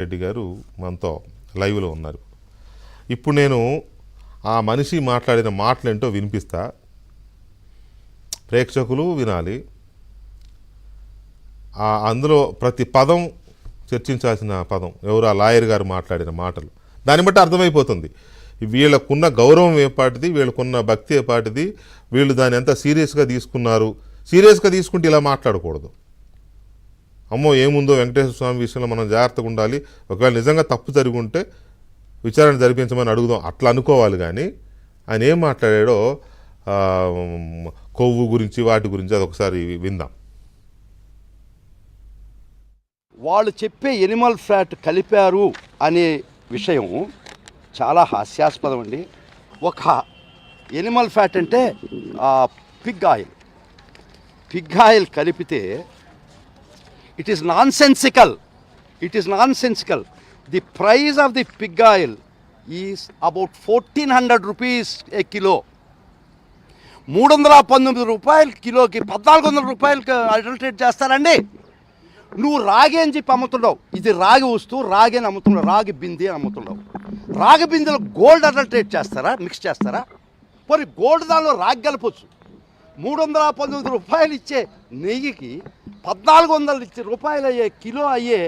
రెడ్డి గారు మనతో లైవ్లో ఉన్నారు. ఇప్పుడు నేను ఆ మనిషి మాట్లాడిన మాటలేంటో వినిపిస్తా. ప్రేక్షకులు వినాలి. అందులో ప్రతి పదం చర్చించాల్సిన పదం. ఎవరు ఆ లాయర్ గారు మాట్లాడిన మాటలు. దాన్ని బట్టి అర్థమైపోతుంది. వీళ్ళకున్న గౌరవం ఏపాటిది వీళ్ళకున్న భక్తి ఏపాటిది వీళ్ళు దాన్ని ఎంత సీరియస్గా తీసుకున్నారు. సీరియస్గా తీసుకుంటే ఇలా మాట్లాడకూడదు. అమ్మో ఏముందో వెంకటేశ్వర స్వామి విషయంలో మనం జాగ్రత్తగా ఉండాలి. ఒకవేళ నిజంగా తప్పు జరిగి ఉంటే విచారణ జరిపించమని అడుగుదాం. అట్లా అనుకోవాలి కానీ ఆయన ఏం మాట్లాడాడో కొవ్వు గురించి వాటి గురించి అది ఒకసారి విందాం. వాళ్ళు చెప్పే ఎనిమల్ ఫ్యాట్ కలిపారు అనే విషయం చాలా హాస్యాస్పదం అండి ఒక ఎనిమల్ ఫ్యాట్ అంటే పిగ్ ఆయిల్. పిగ్ ఆయిల్ కలిపితే it is nonsensical it is nonsensical the price of the pig oil is about fourteen hundred rupees a kilo మూడు వందల పంతొమ్మిది రూపాయలు కిలోకి పద్నాలుగు వందల రూపాయలకి అడల్టరేట్ చేస్తారండి. నువ్వు రాగి అని చెప్పి అమ్ముతున్నావు ఇది రాగి వస్తువు రాగి అని అమ్ముతున్నావు రాగి బింది అని అమ్ముతున్నావు రాగి బిందెలో గోల్డ్ అడల్టరేట్ చేస్తారా? మిక్స్ చేస్తారా? మరి గోల్డ్ దానిలో రాగి కలపచ్చు. మూడు వందల పంతొమ్మిది రూపాయలు ఇచ్చే నెయ్యికి పద్నాలుగు వందలు ఇచ్చే రూపాయలు అయ్యే కిలో అయ్యే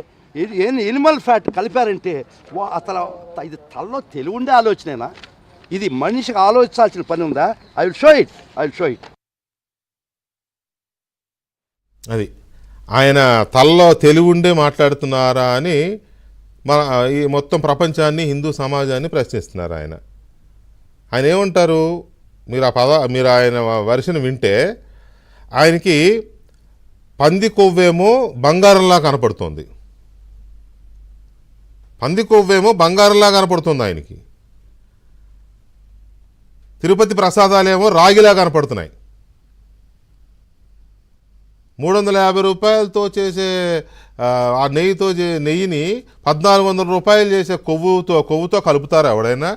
ఎనిమల్ ఫ్యాట్ కలిపారంటే వా అసలు ఇది తలలో తెలివి ఉండే ఆలోచనేనా? ఇది మనిషికి ఆలోచించాల్సిన పని ఉందా? I will show it I will show it అది. ఆయన తల్లో తెలివిండే మాట్లాడుతున్నారా అని మన ఈ మొత్తం ప్రపంచాన్ని హిందూ సమాజాన్ని ప్రశ్నిస్తున్నారు ఆయన. ఆయన ఏమంటారు? మీరు ఆ పద మీరు ఆయన వర్షన్ వింటే ఆయనకి పంది కొవ్వేమో బంగారంలా కనపడుతోంది. పంది కొవ్వేమో బంగారంలా కనపడుతుంది ఆయనకి. తిరుపతి ప్రసాదాలేమో రాగిలా కనపడుతున్నాయి. మూడు వందల యాభై రూపాయలతో చేసే ఆ, నెయ్యితో చే- నెయ్యిని పద్నాలుగు వందల రూపాయలు చేసే కొవ్వుతో కొవ్వుతో కలుపుతారు ఎవడైనా.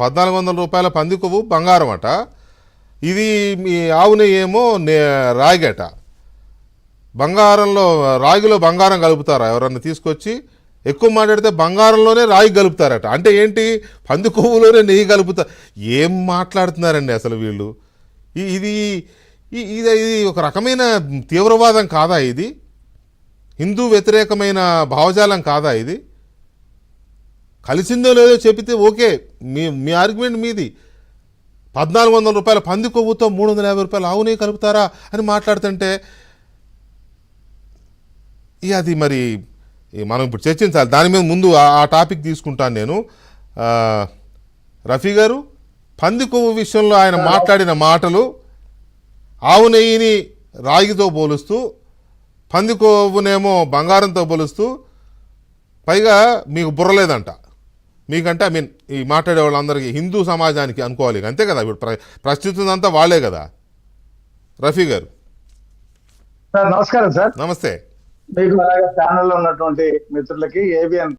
పద్నాలుగు వందల రూపాయల పంది కొవ్వు బంగారం అట. ఇది మీ ఆవు నెయ్యి ఏమో నే రాగట బంగారంలో రాగిలో బంగారం కలుపుతారా? ఎవరన్నా తీసుకొచ్చి ఎక్కువ మాట్లాడితే బంగారంలోనే రాగి కలుపుతారట. అంటే ఏంటి? పంది కొవ్వులోనే నెయ్యి కలుపుతా ఏం మాట్లాడుతున్నారండి అసలు వీళ్ళు? ఇది ఈ- ఇది ఇది ఒక రకమైన తీవ్రవాదం కాదా ఇది? హిందూ వ్యతిరేకమైన భావజాలం కాదా ఇది? కలిసిందో లేదో చెబితే ఓకే మీ మీ ఆర్గ్యుమెంట్ మీది. పద్నాలుగు వందల రూపాయల పంది కొవ్వుతో మూడు వందల యాభై రూపాయలు ఆవునే కలుపుతారా అని మాట్లాడుతుంటే ఇక అది మరి ఈ మనం ఇప్పుడు చర్చించాలి. దాని మీద ముందు ఆ- టాపిక్ తీసుకుంటాను నేను. రఫీ గారు పంది కొవ్వు విషయంలో ఆయన మాట్లాడిన మాటలు ఆవు నెయ్యిని రాగితో పోలుస్తూ పంది కొవ్వునేమో బంగారంతో పోలుస్తూ పైగా మీకు బుర్రలేదంట మీకంటే ఐ మీన్ ఈ మాట్లాడే వాళ్ళందరికీ హిందూ సమాజానికి అనుకోవాలి. అంతే కదా? ఇప్పుడు ప్ర ప్రస్తుతం వాళ్ళే కదా? రఫీ గారు. నమస్కారం సార్. నమస్తే. మీకు అలాగే ఛానల్లో ఉన్నటువంటి మిత్రులకి ఏబిఎన్